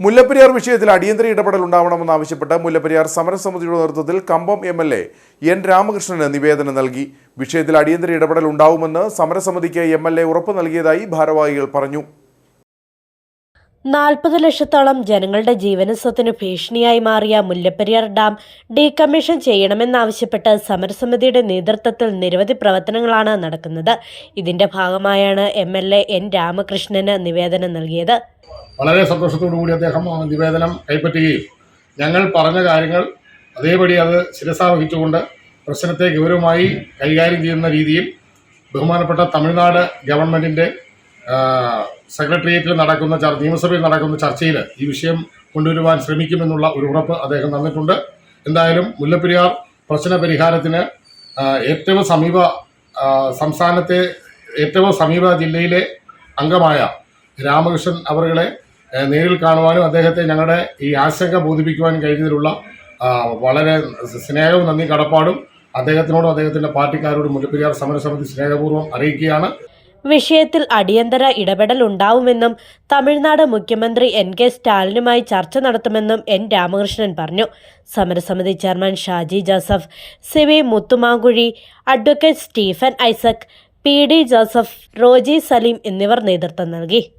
മുല്ലപ്പെരിയാർ വിഷയത്തിൽ അടിയന്തര ഇടപെടൽ ഉണ്ടാവണമെന്നാവശ്യപ്പെട്ട് മുല്ലപ്പെരിയാർ സമരസമിതിയുടെ നേതൃത്വത്തിൽ Kambam M L A N Ramakrishnan നിവേദനം നൽകി. വിഷയത്തിൽ അടിയന്തര ഇടപെടൽ ഉണ്ടാവുമെന്ന് സമരസമിതിക്ക് എം എൽ എ ഉറപ്പ് നൽകിയതായി ഭാരവാഹികൾ പറഞ്ഞു. നാൽപ്പത് ലക്ഷത്തോളം ജനങ്ങളുടെ ജീവനസ്വത്തിന് ഭീഷണിയായി മാറിയ മുല്ലപ്പെരിയാർ ഡാം ഡീകമ്മീഷൻ ചെയ്യണമെന്നാവശ്യപ്പെട്ട് സമരസമിതിയുടെ നേതൃത്വത്തിൽ നിരവധി പ്രവർത്തനങ്ങളാണ് നടക്കുന്നത്. ഇതിന്റെ ഭാഗമായാണ് എം എൽ എ എൻ രാമകൃഷ്ണന് നിവേദനം നൽകിയത്. വളരെ സന്തോഷത്തോടു കൂടി അദ്ദേഹം നിവേദനം കൈപ്പറ്റുകയും ഞങ്ങൾ പറഞ്ഞ കാര്യങ്ങൾ അതേപടി അത് ശിരസാവഹിച്ചുകൊണ്ട് പ്രശ്നത്തെ ഗൗരവമായി കൈകാര്യം ചെയ്യുന്ന രീതിയിൽ ബഹുമാനപ്പെട്ട തമിഴ്നാട് ഗവൺമെന്റിന്റെ സെക്രട്ടേറിയറ്റിൽ നടക്കുന്ന നിയമസഭയിൽ നടക്കുന്ന ചർച്ചയിൽ ഈ വിഷയം കൊണ്ടുവരുവാൻ ശ്രമിക്കുമെന്നുള്ള ഒരു ഉറപ്പ് അദ്ദേഹം തന്നിട്ടുണ്ട്. എന്തായാലും മുല്ലപ്പെരിയാർ പ്രശ്ന പരിഹാരത്തിന് ഏറ്റവും സമീപ സംസ്ഥാനത്തെ ഏറ്റവും സമീപ ജില്ലയിലെ അംഗമായ രാമകൃഷ്ണൻ അവറുകളെ നേരിൽ കാണുവാനും അദ്ദേഹത്തെ ഞങ്ങളുടെ ഈ ആശങ്ക ബോധിപ്പിക്കുവാനും കഴിഞ്ഞതിലുള്ള വളരെ സ്നേഹവും നന്ദി കടപ്പാടും അദ്ദേഹത്തിനോടും അദ്ദേഹത്തിന്റെ പാർട്ടിക്കാരോടും മുല്ലപ്പെരിയാർ സമരസമിതി സ്നേഹപൂർവം അറിയിക്കുകയാണ്. വിഷയത്തിൽ അടിയന്തര ഇടപെടൽ ഉണ്ടാവുമെന്നും തമിഴ്നാട് മുഖ്യമന്ത്രി എൻ കെ സ്റ്റാലിനുമായി ചർച്ച നടത്തുമെന്നും എൻ രാമകൃഷ്ണൻ പറഞ്ഞു. സമരസമിതി chairman Shaji Joseph C V Muthumankuzhi advocate Stephen Isaac P D Joseph Roji Saleem എന്നിവർ നേതൃത്വം നൽകി.